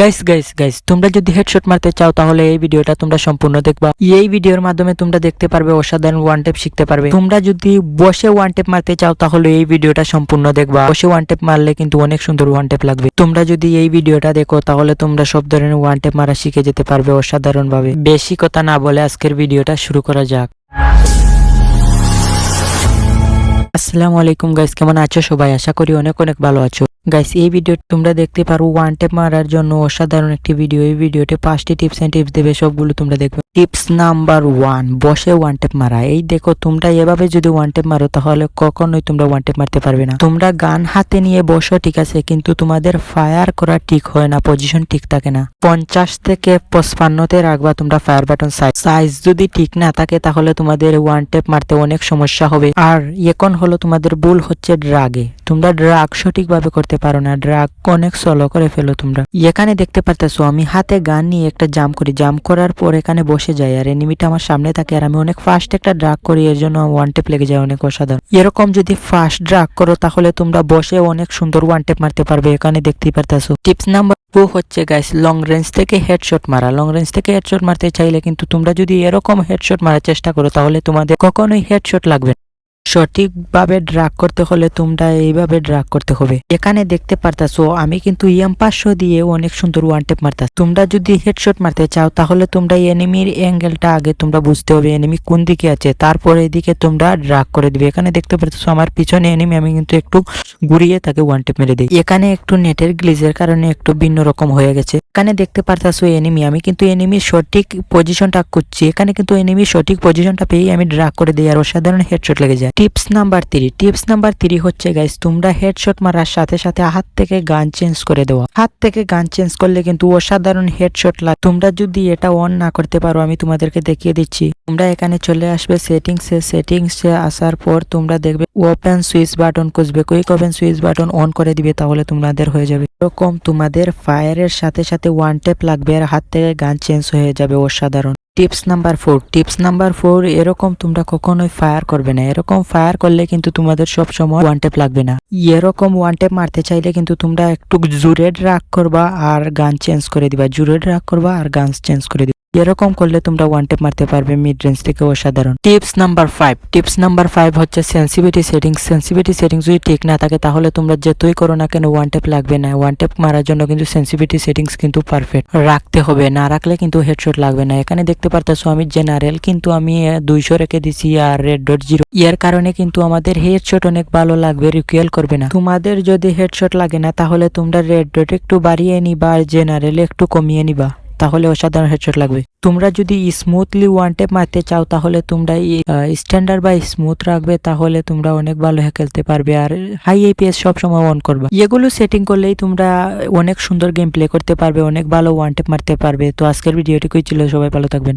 Guys guys guys তোমরা যদি headshot মারতে চাও, তাহলে এই ভিডিওটা তোমরা সম্পূর্ণ দেখবা। এই ভিডিওর মাধ্যমে তোমরা দেখতে পারবে, অসাধারণ ওয়ান টেপ শিখতে পারবে। তোমরা যদি বসে ওয়ান টেপ মারতে চাও, তাহলে এই ভিডিওটা সম্পূর্ণ দেখবা। বসে ওয়ান টেপ মারলে কিন্তু অনেক সুন্দর ওয়ান টেপ লাগবে। তোমরা যদি এই ভিডিওটা দেখো, তাহলে তোমরা সব ধরনের ওয়ান টেপ মারা শিখে যেতে পারবে অসাধারণ ভাবে বেশি কথা না বলে আজকের ভিডিওটা শুরু করা যাক। আসসালামু আলাইকুম গাইস কেমন আছো সবাই? আশা করি অনেক অনেক ভালো আছো। গাইস এই ভিডিও তোমরা দেখতে পারো ওয়ান টেপ মারার জন্য অসাধারণ একটি ভিডিও এই ভিডিওতে পাঁচটি টিপস এন্ড টিপস দেবে, সবগুলো তোমরা দেখবে। টিপস নাম্বার ওয়ান বসে ওয়ান টেপ মারা। এই দেখো, তোমরা এভাবে যদি ওয়ান টেপ মারো, তাহলে কখনোই তোমরা ওয়ান টেপ মারতে পারবে না। তোমরা গান হাতে নিয়ে বসো, ঠিক আছে, কিন্তু তোমাদের ফায়ার করা ঠিক হয় না পজিশন ঠিক থাকে না। পঞ্চাশ থেকে পঁচপান্নতে রাখবা তোমরা ফায়ার বাটন সাইজ সাইজ যদি ঠিক না থাকে, তাহলে তোমাদের ওয়ান টেপ মারতে অনেক সমস্যা হবে। আর এখন হলো তোমাদের ভুল হচ্ছে ড্রাগে তোমরা ড্রাগ সঠিকভাবে করতে পারো না ড্রাগ অনেক সলো করে ফেলো তোমরা। এখানে দেখতে পারতেছো, আমি হাতে গান নিয়ে একটা জাম করি। জাম করার পর এখানে বসে যাই, আর এনিমিটা আমার সামনে থাকে, আর আমি অনেক ফাস্ট একটা ড্রাগ করি, এর জন্য ওয়ান টেপ লেগে যায় অনেক অসাধারণ। এরকম যদি ফাস্ট ড্রাগ করো, তাহলে তোমরা বসে অনেক সুন্দর ওয়ান টেপ মারতে পারবে, এখানে দেখতেই পারতেছো। টিপস নাম্বার টু হচ্ছে গাইস লং রেঞ্জ থেকে হেডশট মারা। লং রেঞ্জ থেকে হেডশট মারতে চাইলে কিন্তু তোমরা যদি এরকম হেডশট মারার চেষ্টা করো, তাহলে তোমাদের কখনোই হেডশট লাগবে। সঠিকভাবে ড্রাগ করতে হলে তোমরা এইভাবে ড্রাগ করতে হবে। এখানে দেখতে পারতাছো, আমি কিন্তু ইয়াম পাঁচশো দিয়ে অনেক সুন্দর ওয়ান টেপ মারতাম তোমরা যদি হেডশট মারতে চাও, তাহলে তোমরা এনিমির অ্যাঙ্গেলটা আগে তোমরা বুঝতে হবে এনিমি কোন দিকে আছে। তারপরে এদিকে তোমরা ড্রাগ করে দিবে। এখানে দেখতে পারতেছো, আমার পিছনে এনিমি আমি কিন্তু একটু ঘুরিয়ে তাকে ওয়ান টেপ মেরে দিই। এখানে একটু নেটের গ্লিজের কারণে একটু ভিন্ন রকম হয়ে গেছে। এখানে দেখতে পারতাছো এনিমি আমি কিন্তু এনিমির সঠিক পজিশনটা করছি এখানে কিন্তু এনিমির সঠিক পজিশনটা পেয়ে আমি ড্রাগ করে দিই, আর অসাধারণ হেডশট লেগে যায়। Tips number three tips number three হচ্ছে গাইস তোমরা হেডশট মারার সাথে সাথে হাত থেকে গান চেঞ্জ করে দেওয়া। হাত থেকে গান চেঞ্জ করলে কিন্তু অসাধারণ হেডশট লাগে। তোমরা যদি এটা অন না করতে পারো, আমি তোমাদেরকে দেখিয়ে দিচ্ছি। তোমরা এখানে চলে আসবে সেটিংসে সেটিংসে আসার পর তোমরা দেখবে ওপেন সুইচ বাটন খুঁজবে। Quick open switch button on করে দিবে, তাহলে তোমাদের হয়ে যাবে। এরকম তোমাদের ফায়ারের সাথে সাথে ওয়ান টেপ লাগবে আর হাত থেকে গান চেঞ্জ হয়ে যাবে, অসাধারণ। Tips number four tips number four এরকম তোমরা কখনোই ফায়ার করবে না। এরকম ফায়ার করলে কিন্তু তোমাদের সব সময় ওয়ান টেপ লাগবে না। এরকম ওয়ান টেপ মারতে চাইলে কিন্তু তোমরা একটু জুরেড রাগ করবা আর গান চেঞ্জ করে দিবা। জুরেড রাগ করবা আর গান চেঞ্জ করে দিবা। এরকম করলে তোমরা ওয়ান টেপ মারতে পারবে মিড রেঞ্জ থেকে অসাধারণ। Tips number five tips number five হচ্ছে সেন্সিভিটি সেটিংস সেন্সিভিটি সেটিংস যদি ঠিক না থাকে, তাহলে তোমরা যেতই করো না কেন ওয়ান টেপ লাগবে না। ওয়ান টেপ মারার জন্য কিন্তু সেন্সিভিটি সেটিংস কিন্তু পারফেক্ট রাখতে হবে। না রাখলে কিন্তু হেডশট লাগবে না। এখানে দেখতে পারতেছো আমি জেনারেল কিন্তু আমি দুইশো রেখে দিছি আর রেড ডট জিরো এর কারণে কিন্তু আমাদের হেডশট অনেক ভালো লাগবে রিকুয়েল করবে না। তোমাদের যদি হেডশট লাগে না, তাহলে তোমরা রেড ডট একটু বাড়িয়ে নিবা আর জেনারেল একটু কমিয়ে নিবা। তাহলে অসাধারণ হেডশট লাগবে। তোমরা যদি স্মুথলি ওয়ান টেপ মারতে চাও, তাহলে তোমরা স্ট্যান্ডার্ড বা স্মুথ রাখবে, তাহলে তোমরা অনেক ভালো খেলতে পারবে। আর হাই এপিএস সব সময় অন করবে। এগুলো সেটিং করলেই তোমরা অনেক সুন্দর গেম প্লে করতে পারবে, অনেক ভালো ওয়ান টেপ মারতে পারবে। তো আজকের ভিডিওটি ছিল সবাই ভালো থাকবেন।